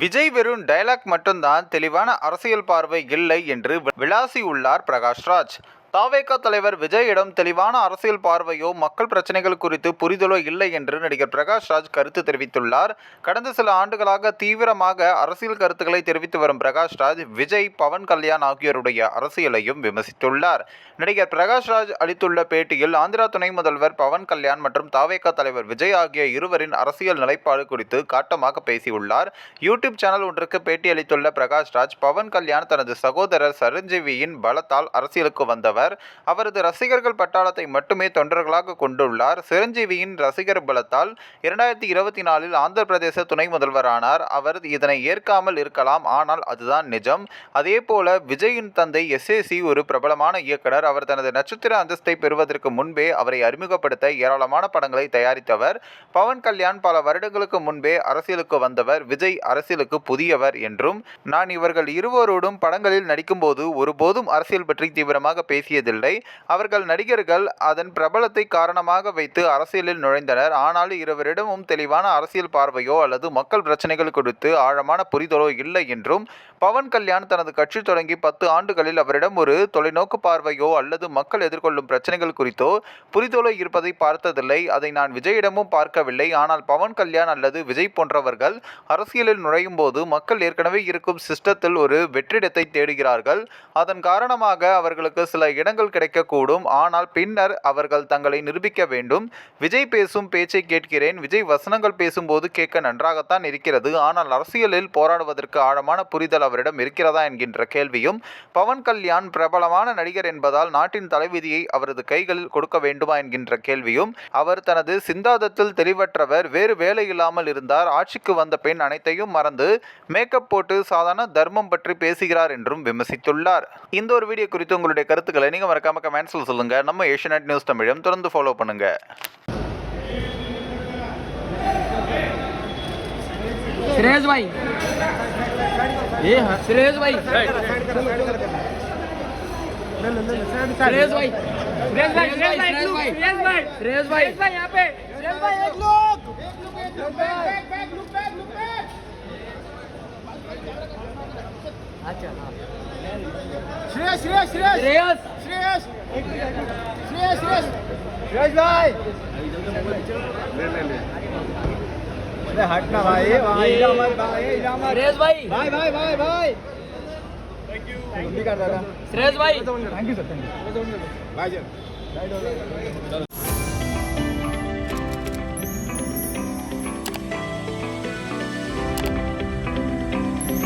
விஜய் வெறும் டயலாக் மட்டும்தான் தெளிவான அரசியல் பார்வை இல்லை என்று விளாசியுள்ளார் பிரகாஷ்ராஜ். தாவேகா தலைவர் விஜயிடம் தெளிவான அரசியல் பார்வையோ மக்கள் பிரச்சனைகள் குறித்து புரிதலோ இல்லை என்று நடிகர் பிரகாஷ் ராஜ் கருத்து தெரிவித்துள்ளார். கடந்த சில ஆண்டுகளாக தீவிரமாக அரசியல் கருத்துக்களை தெரிவித்து வரும் பிரகாஷ் ராஜ் விஜய் பவன் கல்யாண் ஆகியோருடைய அரசியலையும் விமர்சித்துள்ளார். நடிகர் பிரகாஷ் ராஜ் அளித்துள்ள பேட்டியில் ஆந்திரா துணை முதல்வர் பவன் கல்யாண் மற்றும் தாவேகா தலைவர் விஜய் ஆகிய இருவரின் அரசியல் நிலைப்பாடு குறித்து காட்டமாக பேசியுள்ளார். யூடியூப் சேனல் ஒன்றுக்கு பேட்டியளித்துள்ள பிரகாஷ்ராஜ் பவன் கல்யாண் தனது சகோதரர் சரஞ்சீவியின் பலத்தால் அரசியலுக்கு வந்தவர். அவரது ரசிகர்கள் பட்டாளத்தை மட்டுமே தொண்டர்களாக கொண்டுள்ளார். சிரஞ்சீவியின் ரசிகர் பலத்தால் இரண்டாயிரத்தி இருபத்தி நாலில் ஆந்திர பிரதேச துணை முதல்வரானார். அவர் இதனை ஏற்காமல் இருக்கலாம் ஆனால் அதுதான் நிஜம். அதே போல விஜயின் தந்தை எஸ்ஏசி ஒரு பிரபலமான இயக்குனர். அவர் தனது நட்சத்திர அந்தஸ்தை பெறுவதற்கு முன்பே அவரை அறிமுகப்படுத்த ஏராளமான படங்களை தயாரித்தவர். பவன் கல்யாண் பல வருடங்களுக்கு முன்பே அரசியலுக்கு வந்தவர். விஜய் அரசியலுக்கு புதியவர் என்றும் நான் இவர்கள் இருவரோடும் படங்களில் நடிக்கும்போது ஒருபோதும் அரசியல் பற்றி தீவிரமாக பேசியதில்லை. அவர்கள் நடிகர்கள் அதன் பிரபலத்தை காரணமாக வைத்து அரசியலில் நுழைந்தனர். ஆனால் இருவரிடமும் தெளிவான அரசியல் பார்வையோ அல்லது மக்கள் பிரச்சனைகள் குறித்து ஆழமான புரிதலோ இல்லை என்றும் பவன் கல்யாண் தனது கட்சி தொடங்கி பத்து ஆண்டுகளில் அவரிடம் ஒரு தொலைநோக்கு பார்வையோ அல்லது மக்கள் எதிர்கொள்ளும் பிரச்சனைகள் குறித்தோ புரிதலோ இருப்பதை பார்த்ததில்லை. அதை நான் விஜயிடமும் பார்க்கவில்லை. ஆனால் பவன் கல்யாண் அல்லது விஜய் போன்றவர்கள் அரசியலில் நுழையும் போது மக்கள் ஏற்கனவே இருக்கும் சிஸ்டத்தில் ஒரு வெற்றிடத்தை தேடுகிறார்கள். அதன் காரணமாக அவர்களுக்கு சில இடங்கள் கிடைக்கக்கூடும். ஆனால் பின்னர் அவர்கள் தங்களை நிரூபிக்க வேண்டும். விஜய் பேசும் பேச்சை கேட்கிறேன். விஜய் வசனங்கள் பேசும்போது கேட்க நன்றாகத்தான் இருக்கிறது. ஆனால் அரசியலில் போராடுவதற்கு ஆழமான புரிதல் அவரிடம் இருக்கிறதா என்கின்ற கேள்வியும் பவன் கல்யாண் பிரபலமான நடிகர் என்பதால் நாட்டின் தலைவிதியை அவரது கைகளில் கொடுக்க வேண்டுமா என்கின்ற கேள்வியும் அவர் தனது சிந்தாந்தத்தில் தெளிவற்றவர் வேறு வேலை இல்லாமல் இருந்தார். ஆட்சிக்கு வந்த பெண் அனைத்தையும் மறந்து மேக்கப் போட்டு சாதாரண தர்மம் பற்றி பேசுகிறார் என்றும் விமர்சித்துள்ளார். இந்த ஒரு வீடியோ குறித்து உங்களுடைய கருத்துக்களை உங்களை நீங்கள் மறக்காமல் கமெண்ட்ஸில் சொல்லுங்கள் நம்ம ஏஷியநெட் நியூஸ் தமிழும் தொடர்ந்து ஃபாலோ பண்ணுங்கள் सुरेश भाई ये हाँ सुरेश भाई सुरेश भाई सुरेश भाई सुरेश भाई सुरेश भाई सुरेश भाई यहाँ पे सुरेश भाई एक लोग શ્રેયસ શ્રેયસ શ્રેયસ. શ્રેયસ. શ્રેયસ. શ્રેયસ શ્રેયસ. શ્રેયસભાઈ. લે લે લે. અરે હટના ભાઈ વાહ ઇલામત ભાઈ ઇલામત શ્રેયસભાઈ. ભાઈ ભાઈ ભાઈ ભાઈ. થેન્ક યુ થેન્ક યુ દાદા. શ્રેયસભાઈ. Thank you sir thank you ભાઈ જન